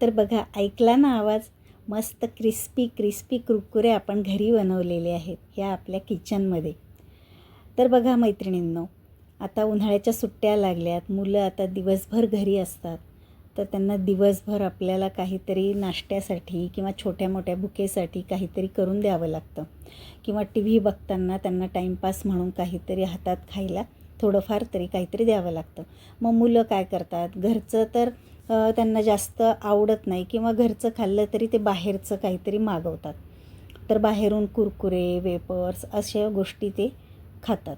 तर बघा ऐकला ना आवाज? मस्त क्रिस्पी क्रिस्पी कुरकुरे आपण घरी बनवलेले आहेत ह्या आपल्या किचनमध्ये तर बघा मैत्रिणींनो आता उन्हाळ्याच्या सुट्ट्या लागल्यात मुलं आता दिवसभर घरी असतात तर त्यांना दिवसभर आपल्याला काहीतरी नाश्त्यासाठी किंवा छोट्या मोठ्या भुकेसाठी काहीतरी करून द्यावं लागतं. किंवा टी व्ही बघताना त्यांना टाईमपास म्हणून काहीतरी हातात खायला थोडंफार तरी काहीतरी द्यावं लागतं. मग मुलं काय करतात? घरचं तर त्यांना जास्त आवडत नाही किंवा घरचं खाल्लं तरी ते बाहेरचं काहीतरी मागवतात. तर बाहेरून कुरकुरे वेपर्स अशा गोष्टी ते खातात.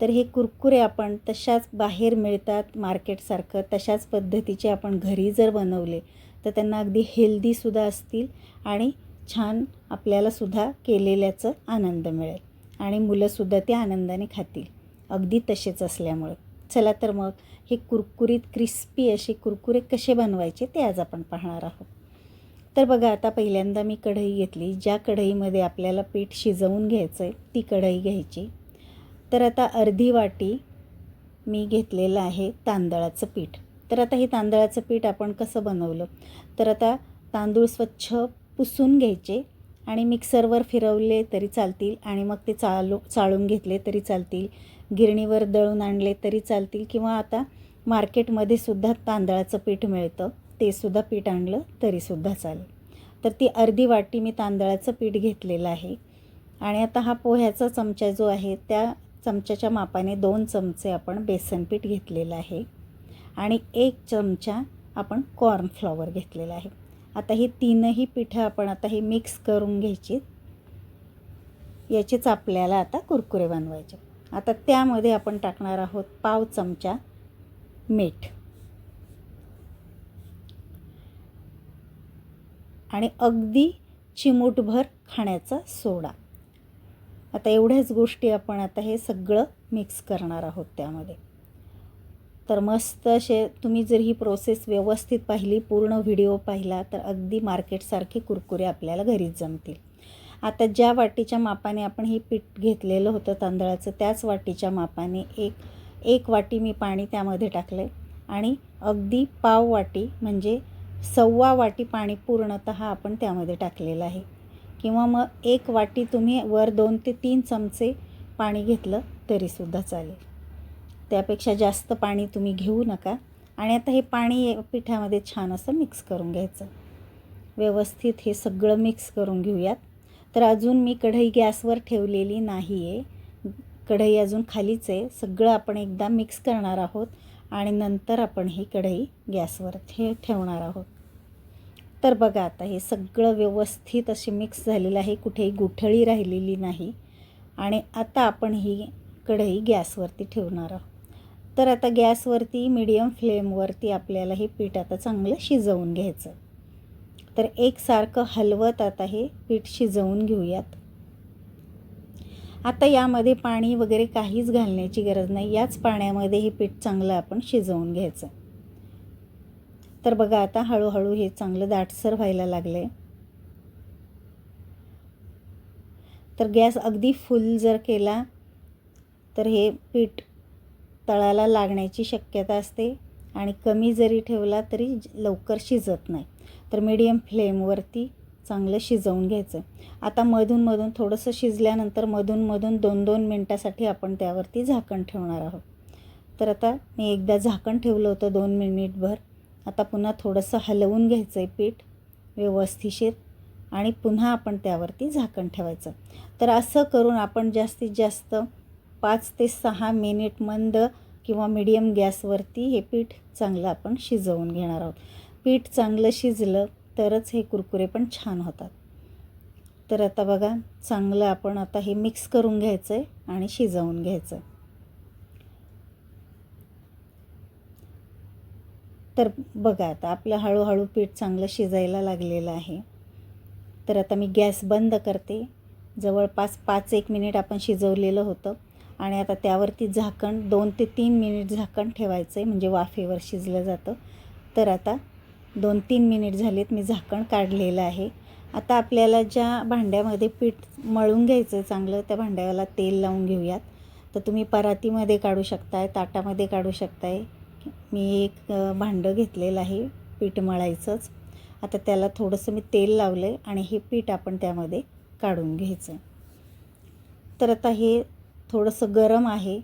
तर हे कुरकुरे आपण तशाच बाहेर मिळतात मार्केटसारखं तशाच पद्धतीचे आपण घरी जर बनवले तर त्यांना अगदी हेल्दीसुद्धा असतील आणि छान आपल्यालासुद्धा केलेल्याचं आनंद मिळेल आणि मुलंसुद्धा ते आनंदाने खातील. अगदी तसेच असल्यामुळं. चला तर मग हे कुरकुरीत क्रिस्पी असे कुरकुरे कसे बनवायचे ते आज आपण पाहणार आहोत. तर बघा आता पहिल्यांदा मी कढई घेतली. ज्या कढईमध्ये आपल्याला पीठ शिजवून घ्यायचं आहे ती कढई घ्यायची. तर आता अर्धी वाटी मी घेतलेलं आहे तांदळाचं पीठ. तर आता हे तांदळाचं पीठ आपण कसं बनवलं? तर आता तांदूळ स्वच्छ पुसून घ्यायचे आणि मिक्सरवर फिरवले तरी चालतील आणि मग ते चालू चाळून घेतले तरी चालतील. गिरणीवर दळून आणले तरी चालतील किंवा आता मार्केटमध्ये सुद्धा तांदळाचं पीठ मिळतं ते सुद्धा पीठ आणलं तरीसुद्धा चालेल. तर ती अर्धी वाटी मी तांदळाचं पीठ घेतलेलं आहे. आणि आता हा पोह्याचा चमचा जो आहे त्या चमच्याच्या मापाने दोन चमचे आपण बेसन पीठ घेतलेलं आहे. आणि एक चमचा आपण कॉर्नफ्लॉवर घेतलेला आहे. आता ही तीनही पिठं आपण आता हे मिक्स करून घ्यायची. याचेच आपल्याला आता कुरकुरे बनवायचे. आता त्यामध्ये आपण टाकणार आहोत पाव चमचा मीठ. आणि अगदी चिमूटभर खाण्याचा सोडा. आता एवढ्याच गोष्टी आपण आता हे सगळं मिक्स करणार आहोत त्यामध्ये. तर मस्त असे तुम्ही जर ही प्रोसेस व्यवस्थित पाहिली पूर्ण व्हिडिओ पाहिला तर अगदी मार्केटसारखे कुरकुरे आपल्याला घरीच जमतील. आता ज्या वाटीच्या मापाने आपण हे पीठ घेतलेलं होतं तांदळाचं त्याच वाटीच्या मापाने एक एक वाटी मी पाणी त्यामध्ये टाकलं आणि अगदी पाव वाटी म्हणजे सव्वा वाटी पाणी पूर्णतः आपण त्यामध्ये टाकलेलं आहे. किंवा मग एक वाटी तुम्ही वर दोन ते तीन चमचे पाणी घेतलं तरीसुद्धा चालेल. त्यापेक्षा जास्त पाणी तुम्ही घेऊ नका. आणि आता हे पाणी पिठामध्ये छान असं मिक्स करून घ्यायचं. व्यवस्थित हे सगळं मिक्स करून घेऊयात. तर अजून मी कढई गॅसवर ठेवलेली नाही आहे कढई अजून खालीच आहे. सगळं आपण एकदा मिक्स करणार आहोत आणि नंतर आपण ही कढई गॅसवर ठे ठेवणार आहोत. तर बघा आता हे सगळं व्यवस्थित असे मिक्स झालेलं आहे. कुठेही गुठळी राहिलेली नाही. आणि आता आपण ही कढई गॅसवरती ठेवणार आहोत. तर आता गॅसवरती मिडियम फ्लेमवरती आपल्याला हे पीठ आता चांगलं शिजवून घ्यायचं तर एकसारखं हलवत आता हे पीठ शिजवून घेऊयात. आता यामध्ये पाणी वगैरे काहीच घालण्याची गरज नाही. याच पाण्यामध्ये हे पीठ चांगलं आपण शिजवून घ्यायचं. तर बघा आता हळूहळू हे चांगलं दाटसर व्हायला लागलं आहे तर गॅस अगदी फुल जर केला तर हे पीठ तळाला लागण्याची शक्यता असते. आणि कमी जरी ठेवला तरी लवकर शिजत नाही. तर मीडियम फ्लेमवरती चांगलं शिजवून घ्यायचं. आता मधून मधून थोडंसं शिजल्यानंतर मधून मधून दोन दोन मिनटासाठी आपण त्यावरती झाकण ठेवणार आहोत. तर आता मी एकदा झाकण ठेवलं होतं दोन मिनिटभर. आता पुन्हा थोडंसं हलवून घ्यायचं आहे पीठ व्यवस्थिशीर आणि पुन्हा आपण त्यावरती झाकण ठेवायचं. तर असं करून आपण जास्तीत जास्त पाच ते सहा मिनिट मंद किंवा मिडियम गॅसवरती हे पीठ चांगलं आपण शिजवून घेणार आहोत. पीठ चांगलं शिजलं तरच हे कुरकुरे पण छान होतात. तर आता बघा चांगलं आपण आता हे मिक्स करून घ्यायचं आहे आणि शिजवून घ्यायचं तर बघा आता आपलं हळूहळू पीठ चांगलं शिजायला लागलेलं आहे. तर आता मी गॅस बंद करते. जवळपास पाच एक मिनिट आपण शिजवलेलं होतं. आणि आता त्यावरती झाकण दोन ते तीन मिनिट झाकण ठेवायचं आहे म्हणजे वाफेवर शिजलं जातं. तर आता दोन तीन मिनिट झालेत मी झाकण काढलेलं आहे. आता आपल्याला ज्या भांड्यामध्ये पीठ मळून घ्यायचं आहे चांगलं त्या भांड्याला तेल लावून घेऊयात. तर तुम्ही परातीमध्ये काढू शकताय ताटामध्ये काढू शकताय. मी एक भांडं घेतलेलं आहे पीठ मळायचंच. आता त्याला थोडंसं मी तेल लावलं आहे आणि हे पीठ आपण त्यामध्ये काढून घ्यायचं तर आता हे थोडंसं गरम आहे.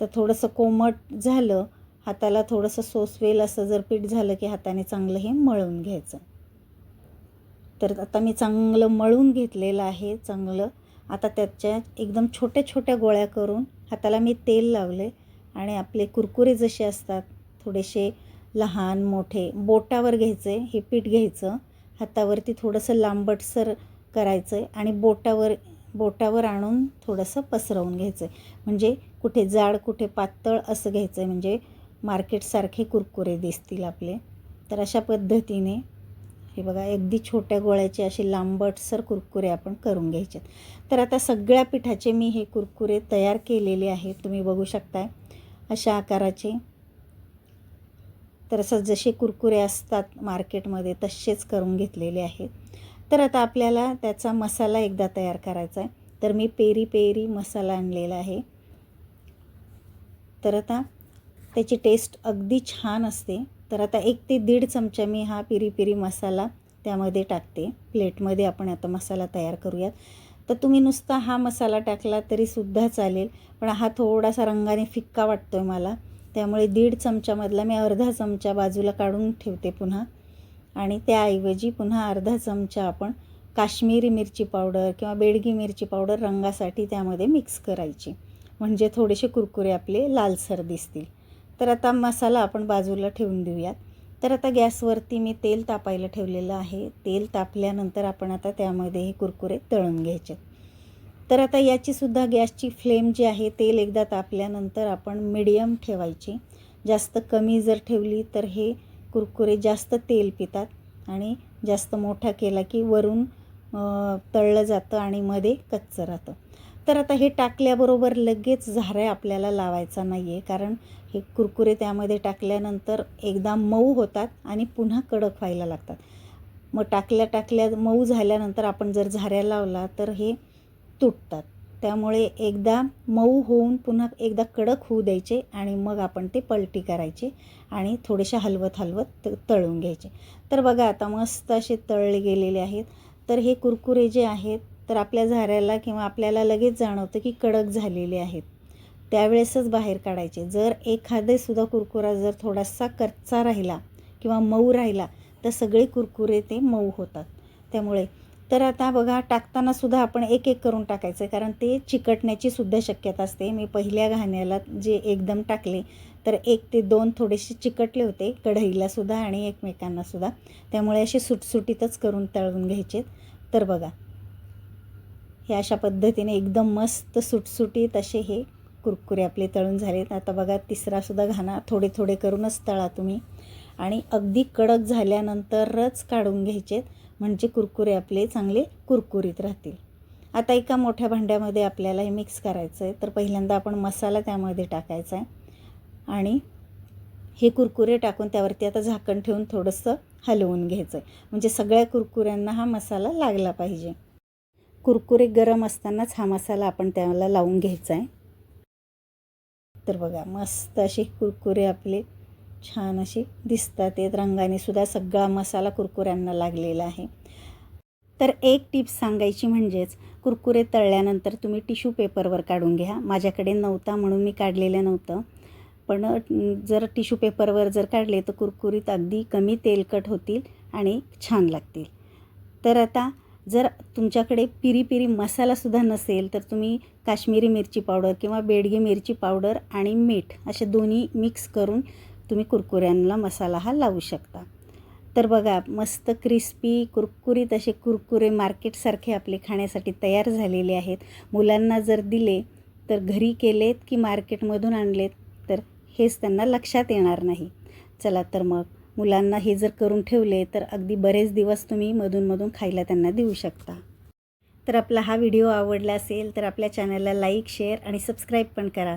तर थोडंसं कोमट झालं हाताला थोडंसं सोसवेल असं जर पीठ झालं की हाताने चांगलं हे मळून घ्यायचं. तर आता मी चांगलं मळून घेतलेलं आहे चांगलं. आता त्याच्या एकदम छोट्या छोट्या गोळ्या करून हाताला मी तेल लावले आणि आपले कुरकुरे जसे असतात थोडेसे लहान मोठे बोटावर घ्यायचे हे पीठ घ्यायचं. हातावरती थोडंसं लांबटसर करायचं आहे आणि बोटावर बोटावर आणून थोडंसं पसरवून घ्यायचं आहे म्हणजे कुठे जाड कुठे पातळ असं घ्यायचं आहे म्हणजे मार्केटसारखे कुरकुरे दिसतील आपले. तर अशा पद्धतीने हे बघा अगदी छोट्या गोळ्याचे असे लांबटसर कुरकुरे आपण करून घ्यायचे तर आता सगळ्या पिठाचे मी हे कुरकुरे तयार केलेले आहेत. तुम्ही बघू शकताय अशा आकाराचे. तर असं जसे कुरकुरे असतात मार्केटमध्ये तसेच करून घेतलेले आहेत. तर आता आपल्याला त्याचा मसाला एकदा तयार करायचा आहे. तर मी पेरी पेरी मसाला आणलेला आहे. तर आता त्याची टेस्ट अगदी छान असते. तर आता एक ते दीड चमचा मी हा पिरी पिरी मसाला त्यामध्ये टाकते. प्लेटमध्ये आपण आता मसाला तयार करूयात. तर तुम्ही नुसता हा मसाला टाकला तरीसुद्धा चालेल. पण हा थोडासा रंगाने फिक्का वाटतो आहे मला. त्यामुळे दीड चमच्यामधला मी अर्धा चमचा बाजूला काढून ठेवते पुन्हा. आणि त्याऐवजी पुन्हा अर्धा चमचा आपण काश्मीरी मिरची पावडर किंवा बेडगी मिरची पावडर रंगासाठी त्यामध्ये मिक्स करायची. म्हणजे थोडेसे कुरकुरे आपले लालसर दिसतील. तर आता मसाला आपण बाजूला ठेवून देऊयात. तर आता गॅसवरती मी तेल तापायला ठेवलेलं आहे. तेल तापल्यानंतर आपण आता त्यामध्ये हे कुरकुरे तळून घ्यायचे. तर आता याचीसुद्धा गॅसची फ्लेम जी आहे तेल एकदा तापल्यानंतर आपण मिडियम ठेवायची. जास्त कमी जर ठेवली तर हे कुरकुरे जास्त तेल पितात आणि जास्त मोठा केला की वरून तळलं जातं आणि मध्ये कच्चं राहतं. तर आता हे टाकल्याबरोबर लगेच झाऱ्या आपल्याला लावायचा नाही आहे कारण हे कुरकुरे त्यामध्ये टाकल्यानंतर एकदा मऊ होतात आणि पुन्हा कडक व्हायला लागतात. मग टाकल्या टाकल्या मऊ झाल्यानंतर आपण जर झाऱ्या लावला तर हे तुटतात. त्यामुळे एकदा मऊ होऊन पुन्हा एकदा कडक होऊ द्यायचे आणि मग आपण ते पलटी करायचे आणि थोडेसे हलवत हलवत तळून घ्यायचे. तर बघा आता मस्त असे तळले गेलेले आहेत. तर हे कुरकुरे जे आहेत तर आपल्या झाऱ्याला किंवा आपल्याला लगेच जाणवतं की कडक झालेले आहेत. त्यावेळेसच बाहेर काढायचे. जर एखादेसुद्धा कुरकुरा जर थोडासा कच्चा राहिला किंवा मऊ राहिला तर सगळे कुरकुरे ते मऊ होतात. त्यामुळे तर आता बघा टाकताना सुद्धा आपण एक एक करून टाकायचं. कारण ते चिकटण्याची सुद्धा शक्यता असते. मी पहिल्या घाण्याला जे एकदम टाकले तर एक ते दोन थोडेसे चिकटले होते कढईलासुद्धा आणि एकमेकांनासुद्धा त्यामुळे असे सुटसुटीतच करून तळून घ्यायचे. तर बघा हे अशा पद्धतीने एकदम मस्त सुटसुटीत असे हे कुरकुरे आपले तळून झालेत. आता बघा तिसरासुद्धा घाणा थोडे थोडे करूनच तळा तुम्ही. आणि अगदी कडक झाल्यानंतरच काढून घ्यायचेत. म्हणजे कुरकुरे आपले चांगले कुरकुरीत राहतील. आता एका मोठ्या भांड्यामध्ये आपल्याला हे मिक्स करायचं आहे तर पहिल्यांदा आपण मसाला त्यामध्ये टाकायचा आहे. आणि हे कुरकुरे टाकून त्यावरती आता झाकण ठेवून थोडंसं हलवून घ्यायचं आहे म्हणजे सगळ्या कुरकुऱ्यांना हा मसाला लागला पाहिजे. कुरकुरे गरम असतानाच हा मसाला आपण त्याला लावून घ्यायचा आहे तर बघा मस्त असे कुरकुरे आपले छान अशी दिसतात. आहेत रंगाने सुद्धा सगळा मसाला कुरकुऱ्यांना लागलेला आहे. तर एक टिप्स सांगायची म्हणजेच कुरकुरे तळल्यानंतर तुम्ही टिश्यू पेपरवर काढून घ्या. माझ्याकडे नव्हता म्हणून मी काढलेलं नव्हतं. पण जर टिश्यू पेपरवर जर काढले तर कुरकुरीत अगदी कमी तेलकट होतील आणि छान लागतील. तर आता जर तुमच्याकडे पिरी पिरी मसालासुद्धा नसेल तर तुम्ही काश्मीरी मिरची पावडर किंवा बेडगी मिरची पावडर आणि मीठ असे दोन्ही मिक्स करून तुम्ही कुरकुऱ्यांना मसाला हा लावू शकता. तर बघा मस्त क्रिस्पी कुरकुरीत असे कुरकुरे मार्केटसारखे आपले खाण्यासाठी तयार झालेले आहेत. मुलांना जर दिले तर घरी केलेत की मार्केटमधून आणलेत तर हेच त्यांना लक्षात येणार नाही. चला तर मग मुलांना हे जर करून ठेवले तर अगदी बरेच दिवस तुम्ही मधूनमधून खायला त्यांना देऊ शकता. तर आपला हा व्हिडिओ आवडला असेल तर आपल्या चॅनलला लाईक शेअर आणि सबस्क्राईब पण करा.